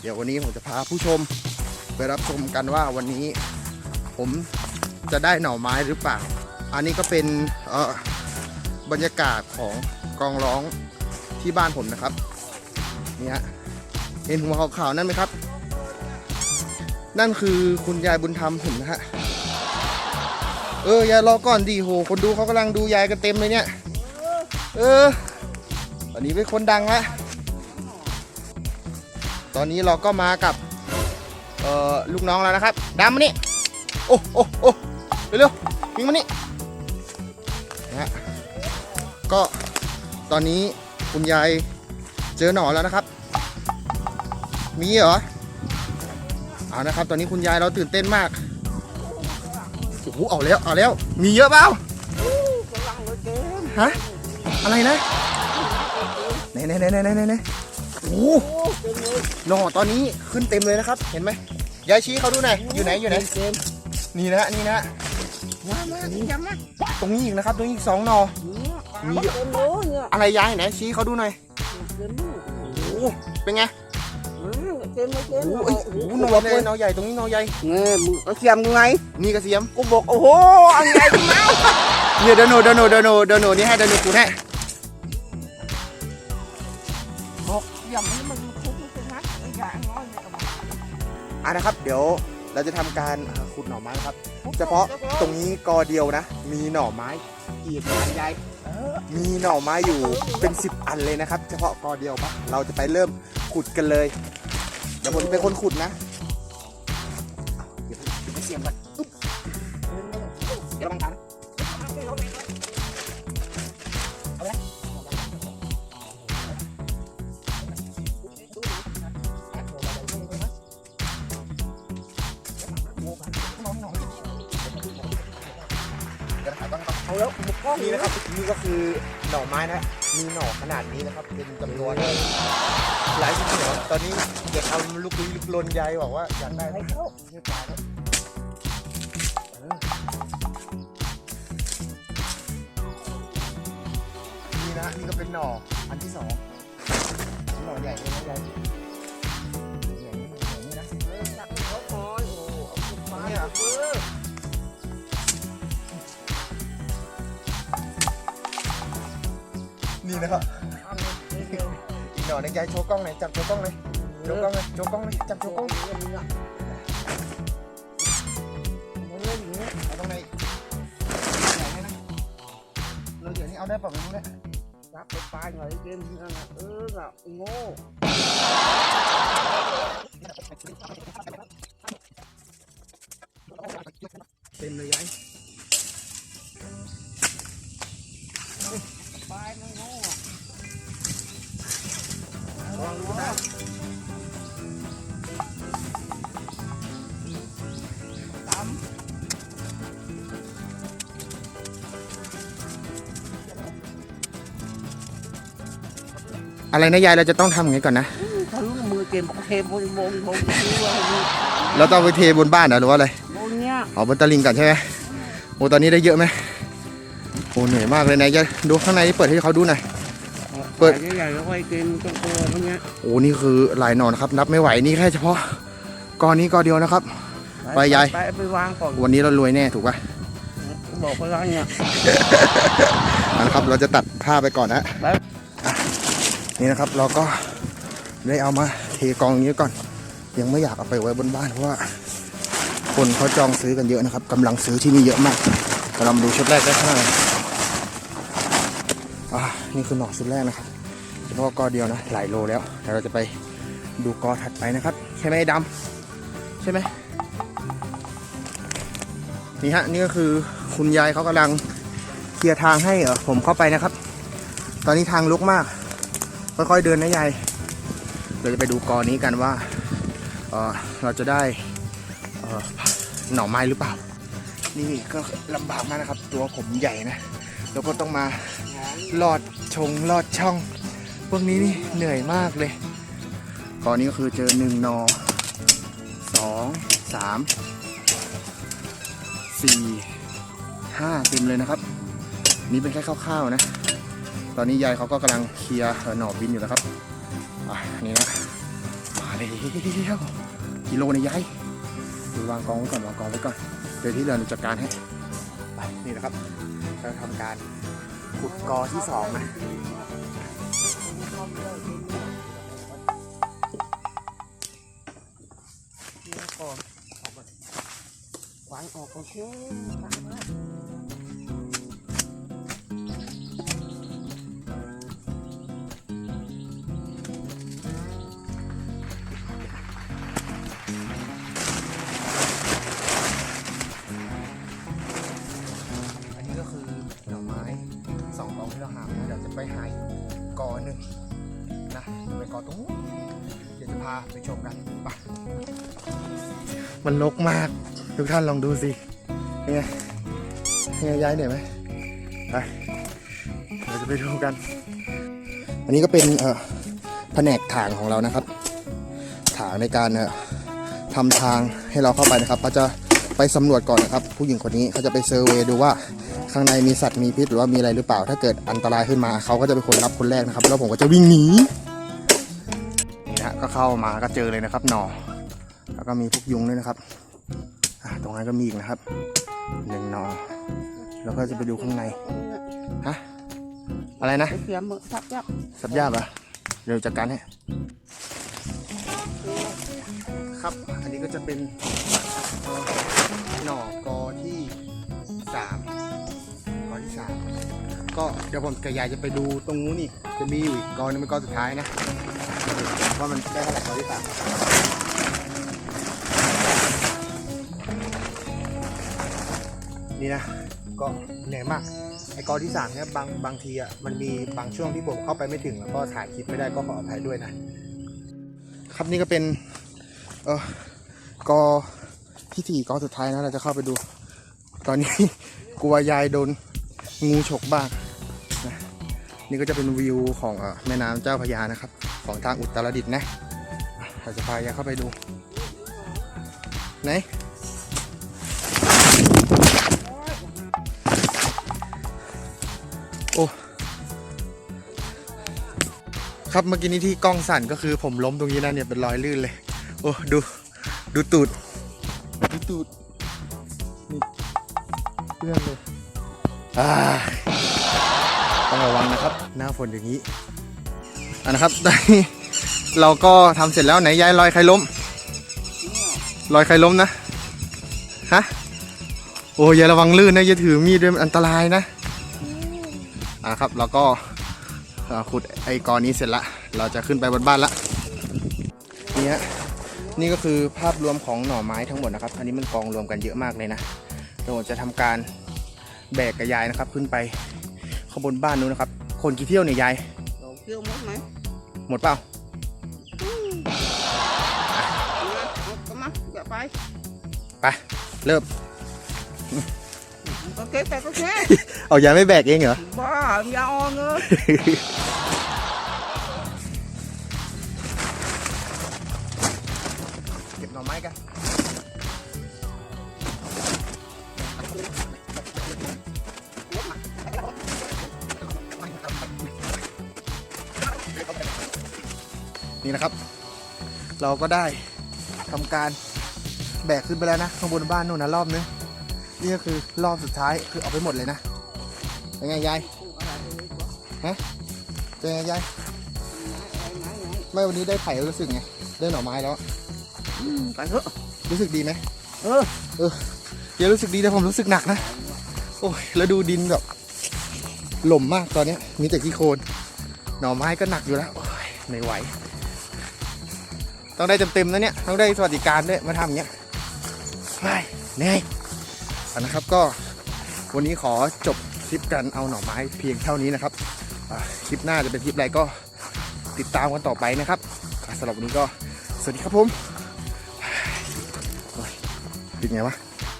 เดี๋ยววันนี้ผมจะพาผู้ชมไปรับชมกันว่าวันนี้ผมจะได้หน่อไม้หรือเปล่า อันนี้ก็เป็นบรรยากาศของกองร้องที่บ้านผมนะครับเนี่ฮะเห็นหัวขาวๆนั่นไหมครับ นั่นคือคุณยายบุญธรรมผมนะฮะเออยายรอก่อนดิโห คนดูเขากำลังดูยายกันเต็มเลยเนี่ย เออตอนนี้เป็นคนดังละ ตอนนี้เราก็มากับเอ่อลูกน้องแล้วนะครับดำมานี่โอ้โอ้โอ้เร็วๆวิ่งมานี่นะฮะก็ตอนนี้คุณยายเจอหนอนแล้วนะครับ มีเหรอเอานะครับ ตอนนี้คุณยายเราตื่นเต้นมากโอ้โหเอาแล้วเอาแล้ว มีเยอะเปล่าฮะอะไรนะไหนไหนไหนไหนไหนไหน โอ้หน่อตอนนี้ขึ้นเต็มเลยนะครับ เห็นไหมยายชี้เขาดูหน่อยอยู่ไหนอยู่ไหนนี่นะนี่นะมามาจำมาตรงนี้อีกนะครับ ตรงนี้อีกสองหน่อมีอะไรยายไหนชี้เขาดูหน่อยโอ้เป็นไงเต็มเลยเต็มโหเอ้ยโอ้โหหน่อเลยหน่อใหญ่ตรงนี้หน่อใหญ่เนี่ยมึงเอาเทียมกูไงนี่กระเทียมกูบอกโอ้โหอันใหญ่กูมาเนี่ยเดโนเดโนเดโนเดโนนี่ให้เดโนคูให้ะนะครับ เดี๋ยวเราจะทำการอ่าขุดหน่อไม้นะครับ เฉพาะตรงนี้กอเดียวนะ มีหน่อไม้กี่อันใหญ่มีหน่อไม้อยู่เป็นสิบอันเลยนะครับ เฉพาะกอเดียวปะเราจะไปเริ่มขุดกันเลยเดี๋ยวผมจะเป็นคนขุดนะเดี๋ยวเดี๋ยวไปเสียมก่อน เอาแล้วบุกกล้องนี่นี่นะครับนี่ก็คือหน่อไม้นะมีหน่อขนาดนี้นะครับ เป็นจำนวนหลายชิ้นเหนียวตอนนี้เด็กทำลูกลี้ลูกลนยายบอกว่าอยากได้ให้เข้าเรียบร้อยแล้วนี่นะนี่ก็เป็นหน่ออันที่สองหน่อใหญ่เลยนะยายใหญ่นี่ใหญ่นี่นะเออจับเขาคอยโอ้เอาขึ้นมาเออ นี่นะครับอีกหน่อหนึงยายโชว์กล้องหน่อยจับโชว์กล้องเลยโชว์กล้องเลยโชว์กล้องเลยจับโชว์กล้องเอาตรงไหนใหญ่ให้นะเราเหลือนี่เอาได้เปล่าไม่รู้เนี่ยรับไปปลายหน่อยเกมนั่นน่ะเออน่ะไอ้โง่เต็มเลยยาย อะไรนะยายเราจะต้องทำอย่างนี้ก่อนนะทะลุมือเกมเทบนบงบงที่ว่าเราต้องไปเทบนบ้านเหรอหรือว่าอะไรบนเนี้ยอ๋อบนตะลิงก่อนใช่ไหมโอ้ตอนนี้ได้เยอะไหมโอ้เหนื่อยมากเลยนะยายดูข้างในนี่เปิดให้เขาดูหน่อย เปิด ใหญ่ๆแล้วไว้เกมตัวโตพวกเนี้ยโอ้นี่คือหลายหนอนครับนับไม่ไหวนี่แค่เฉพาะกอนี้กอเดียวนะครับ ไปยาย ไปไปวางก่อนวันนี้เรารวยแน่ถูกป่ะบอกไปวางเนี่ยเอาละครับเราจะตัดผ้าไปก่อนนะ ไปอะ นี่นะครับ เราก็ได้เอามาเทกองนี้ก่อน ยังไม่อยากเอาไปไว้บนบ้านเพราะว่า คนเขาจองซื้อกันเยอะนะครับกำลังซื้อที่นี่เยอะมากเรามาดูชุดแรกได้ข้างในอ่านี่คือหน่อชุดแรกนะครับเฉพาะกอเดียวนะหลายโลแล้วเดี๋ยวเราจะไปดูกอถัดไปนะครับ ใช่ไหมดำใช่ไหมนี่ฮะนี่ก็คือคุณยายเขากำลังเคลียร์ทางให้เออผมเข้าไปนะครับ ตอนนี้ทางลุกมาก ค่อยๆเดินนะยายเราจะไปดูกอนี้กันว่าเเราจะได้หน่อไม้หรือเปล่า นี่ก็ลำบากมากนะครับ ตัวผมใหญ่นะ แล้วก็ต้องมาลอดชงลอดช่อง พวกนี้นี่เหนื่อยมากเลยกอนี้ก็คือเจอหนึ่งนอสองสามสี่ห้าเต็มเลยนะครับ นี่เป็นแค่คร่าวๆนะ อนนี้ยายเขาก็กำลังเคลียร์หน่อบินอยู่นะครับอะนี่นะมาแล้วกิโลนะยายดูวางกองไว้ก่อนวางกองไว้ก่อนเดี๋ยวที่เหลือหนูจัดการให้ไปนี่นะครับเราทำการขุดกอที่สองนะก่อนออกก่อนวางออกโอเควางมาอั กอหนึ่งนะจะไปกอตรงนู้นเดี๋ยวจะพาไปชมกันไปมันลกมาก ทุกท่านลองดูสิเป็นไงเป็นไงย้ายเหนื่อยไหมไปเราจะไปดูกัน อันนี้ก็เป็นเอ่อแผนกถางของเรานะครับ ถางในการเอ่อทำทางให้เราเข้าไปนะครับเขาจะไปสำรวจก่อนนะครับ ผู้หญิงคนนี้เขาจะไปเซอร์เวย์ดูว่า ข้างในมีสัตว์มีพิษหรือว่ามีอะไรหรือเปล่า ถ้าเกิดอันตรายขึ้นมาเขาก็จะเป็นคนรับคนแรกนะครับ แล้วผมก็จะวิ่งหนีนี่นะฮะก็เข้ามาก็เจอเลยนะครับหนอแล้วก็มีพวกยุงด้วยนะครับอ่าตรงนั้นก็มีอีกนะครับหนึ่งหนอแล้วก็จะไปดูข้างในฮะอะไรนะไปเสียมือทับยับสับยาบอะเดี๋ยวจัดการให้ครับ อันนี้ก็จะเป็นเอ่อหน่อกอที่สามกอที่สาม ก็เดี๋ยวผมกับยายจะไปดูตรงนู้นนี่ จะมีอยู่อีกกอนึงเป็นกอสุดท้ายนะว่ามันได้เท่าไหร่กอที่สามนี่นะก็เหนื่อยมากไอ้กอที่สามเนี่ยบางบางทีอะมันมีบางช่วงที่ผมเข้าไปไม่ถึงแล้วก็ถ่ายคลิปไม่ได้ก็ขออภัยด้วยนะ ครับนี่ก็เป็นเออกอที่สี่กอสุดท้ายนะเราจะเข้าไปดู ตอนนี้กลัวยายโดน งูฉกบ้างนะนี่ก็จะเป็นวิวของแม่น้ำเจ้าพยานะครับ ของทางอุตรดิตถ์นะอะเราจะพายาเข้าไปดู ไหนครับเมื่อกี้นี้ที่กล้องสั่นก็คือผมล้มตรงนี้นะเนี่ยเป็นรอยลื่นเลย โอ้ดูดูตูดดูตูดนี่เพื่อนเลย อ่าต้องระวังนะครับ หน้าฝนอย่างนี้อะนะครับตอนนี้เราก็ทำเสร็จแล้วไหนยายรอยใครล้มรอยใครล้มนะฮะโอ้ยายระวังลื่นนะอย่าถือมีดด้วยมันอันตรายนะอะครับเราก็อ่าขุดไอ้กอนี้เสร็จละเราจะขึ้นไปบนบ้านละนี่ฮะนี่ก็คือภาพรวมของหน่อไม้ทั้งหมดนะครับ อันนี้มันกองรวมกันเยอะมากเลยนะเดี๋ยวผมจะทำการ แบกกับยายนะครับ ขึ้นไปข้างบนบ้านนู้นนะครับ คนกี่เที่ยวเนี่ยยายเราเที่ยวมั้งไหมหมดเปล่ามาเอาก็มาอย่าไปไปเริ่มก็เก็บไปก็แค่เอายายไม่แบกเองเหรอบ้าอย่าออนเงย นี่นะครับ เราก็ได้ทำการแบกขึ้นไปแล้วนะข้างบนบ้านนู่นนะรอบนึงนี่ก็คือรอบสุดท้ายคือเอาไปหมดเลยนะเป็นไงยายเป็นไงยายไม่วันนี้ได้ไผ่แล้วรู้สึกไงได้หน่อไม้แล้วอืมไปเถอะรู้สึกดีไหมเออเดี๋ยวรู้สึกดีแต่ผมรู้สึกหนักนะโอ้ยแล้วดูดินแบบหล่มมากตอนเนี้ยมีแต่ขี้โคลนหน่อไม้ก็หนักอยู่แล้วโอ้ยไม่ไหว ต้องได้เต็มๆนะเนี่ยต้องได้สวัสดิการด้วยมาทำอย่างเงี้ยไปเหนื่อยนะครับก็วันนี้ขอจบคลิปกันเอาหน่อไม้เพียงเท่านี้นะครับคลิปหน้าจะเป็นคลิปอะไรก็ติดตามกันต่อไปนะครับสำหรับวันนี้ก็สวัสดีครับผมเป็นไงวะ